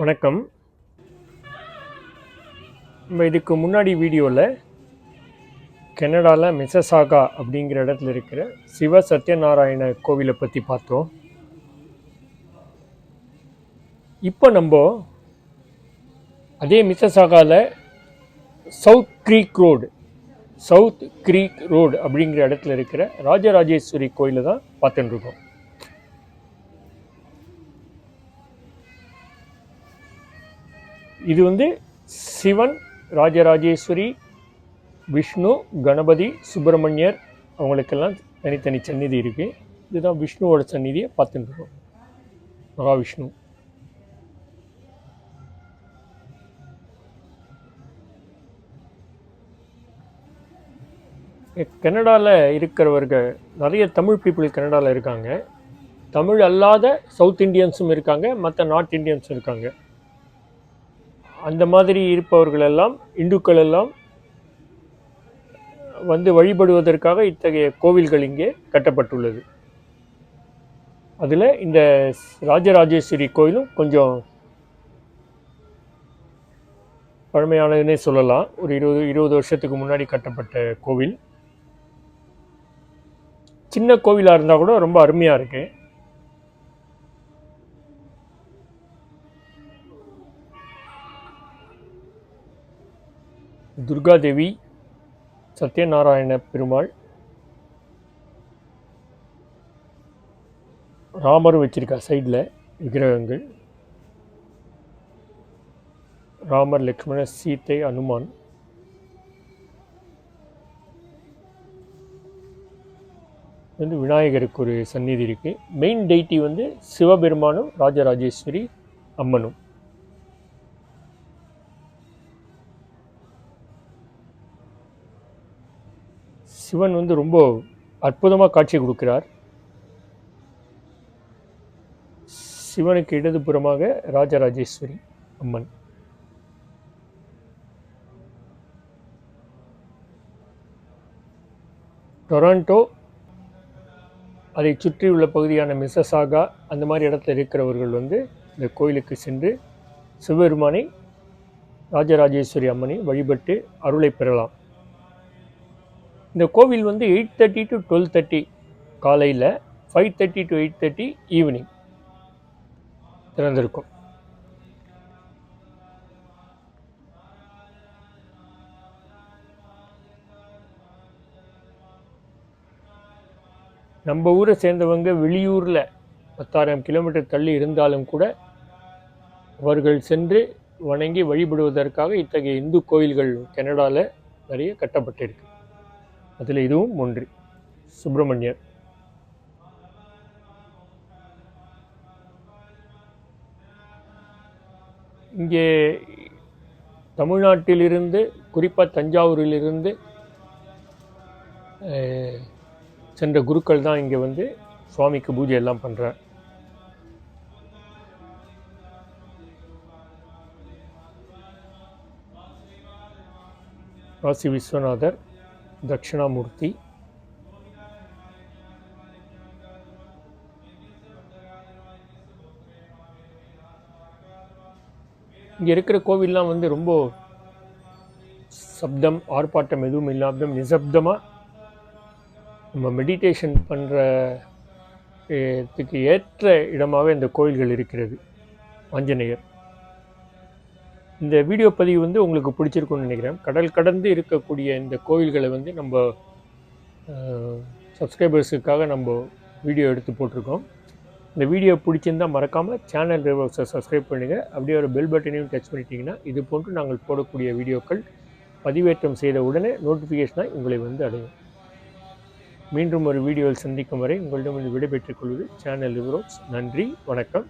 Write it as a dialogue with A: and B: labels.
A: வணக்கம். நம்ம இதுக்கு முன்னாடி வீடியோவில் கனடாவில் மிசசாகா அப்படிங்கிற இடத்துல இருக்கிற சிவ சத்யநாராயண கோவிலை பற்றி பார்த்தோம். இப்போ நம்ம அதே மிசசாகாவில் South Creek Road South Creek Road அப்படிங்கிற இடத்துல இருக்கிற ராஜராஜேஸ்வரி கோயிலை தான் பார்த்துட்டுருக்கோம் இது வந்து சிவன் ராஜராஜேஸ்வரி விஷ்ணு கணபதி சுப்பிரமணியர் அவங்களுக்கெல்லாம் தனித்தனி சந்நிதி இருக்குது இதுதான் விஷ்ணுவோட சந்நிதியை பார்த்துட்டு இருக்கோம் மகாவிஷ்ணு கனடாவில் இருக்கிறவர்கள் நிறைய தமிழ் பீப்புள் கனடாவில் இருக்காங்க. தமிழ் அல்லாத சவுத் இந்தியன்ஸும் இருக்காங்க மற்ற நார்த் இந்தியன்ஸும் இருக்காங்க. அந்த மாதிரி இருப்பவர்கள் எல்லாம் இந்துக்கள் எல்லாம் வந்து வழிபடுவதற்காக இத்தகைய கோவில்கள் இங்கே கட்டப்பட்டுள்ளது. அதில் இந்த ராஜராஜேஸ்வரி கோயிலும் கொஞ்சம் பழமையானதுன்னே சொல்லலாம். ஒரு இருபது இருபது வருஷத்துக்கு முன்னாடி கட்டப்பட்ட கோவில். சின்ன கோவிலாக இருந்தால் கூட ரொம்ப அருமையாக இருக்குது துர்காதேவி சத்யநாராயண பெருமாள் ராமரும் வச்சுருக்கா சைடில் விக்கிரகங்கள் ராமர் லக்ஷ்மண சீத்தை அனுமான். வந்து விநாயகருக்கு ஒரு சந்நிதி இருக்குது மெயின் டெய்ட்டி வந்து சிவபெருமானும் ராஜராஜேஸ்வரி அம்மனும். சிவன் வந்து ரொம்ப அற்புதமாக காட்சி கொடுக்கிறார். சிவனுக்கு இடதுபுறமாக ராஜராஜேஸ்வரி அம்மன். டொராண்டோ அதை சுற்றியுள்ள பகுதியான மிசசாகா அந்த மாதிரி இடத்துல இருக்கிறவர்கள் வந்து இந்த கோயிலுக்கு சென்று சிவபெருமானை ராஜராஜேஸ்வரி அம்மனை வழிபட்டு அருளை பெறலாம். இந்த கோவில் வந்து eight thirty to twelve thirty காலையில் five thirty to eight thirty evening திறந்திருக்கும். நம்ம ஊரை சேர்ந்தவங்க வெளியூரில் பத்தாயிரம் கிலோமீட்டர் தள்ளி இருந்தாலும் கூட அவர்கள் சென்று வணங்கி வழிபடுவதற்காக இத்தகைய இந்து கோயில்கள் கனடாவில் நிறைய கட்டப்பட்டிருக்கு. அதில் இதுவும் ஒன்று. சுப்பிரமணியர் இங்கே தமிழ்நாட்டிலிருந்து குறிப்பாக தஞ்சாவூரிலிருந்து சென்ற குருக்கள் தான் இங்கே வந்து சுவாமிக்கு பூஜை எல்லாம் பண்ணுறார் காசி விஸ்வநாதர் தட்சிணாமூர்த்தி. இங்கே இருக்கிற கோவில்லாம் வந்து ரொம்ப சப்தம் ஆர்ப்பாட்டம் எதுவும் இல்லாமல் நிசப்தமாக நம்ம மெடிடேஷன் பண்ணுறதுக்கு ஏற்ற இடமாகவே இந்த கோயில்கள் இருக்கிறது. ஆஞ்சநேயர். இந்த வீடியோ பதிவு வந்து உங்களுக்கு பிடிச்சிருக்கும்னு நினைக்கிறேன். கடல் கடந்து இருக்கக்கூடிய இந்த கோவில்களை வந்து நம்ம சப்ஸ்கிரைபர்ஸுக்காக நம்ம வீடியோ எடுத்து போட்டிருக்கோம். இந்த வீடியோ பிடிச்சிருந்தால் மறக்காமல் சேனல் ரிவர்ஸை சப்ஸ்கிரைப் பண்ணுங்கள் அப்படியே ஒரு பெல் பட்டனையும் டச் பண்ணிட்டீங்கன்னா இது போன்று நாங்கள் போடக்கூடிய வீடியோக்கள் பதிவேற்றம் செய்த உடனே நோட்டிஃபிகேஷனாக உங்களை வந்து அடையும். மீண்டும் ஒரு வீடியோவில் சந்திக்கும் வரை உங்களிடம் விடைபெற்றுக் கொள்வது சேனல் ரிவரோக்ஸ் நன்றி வணக்கம்.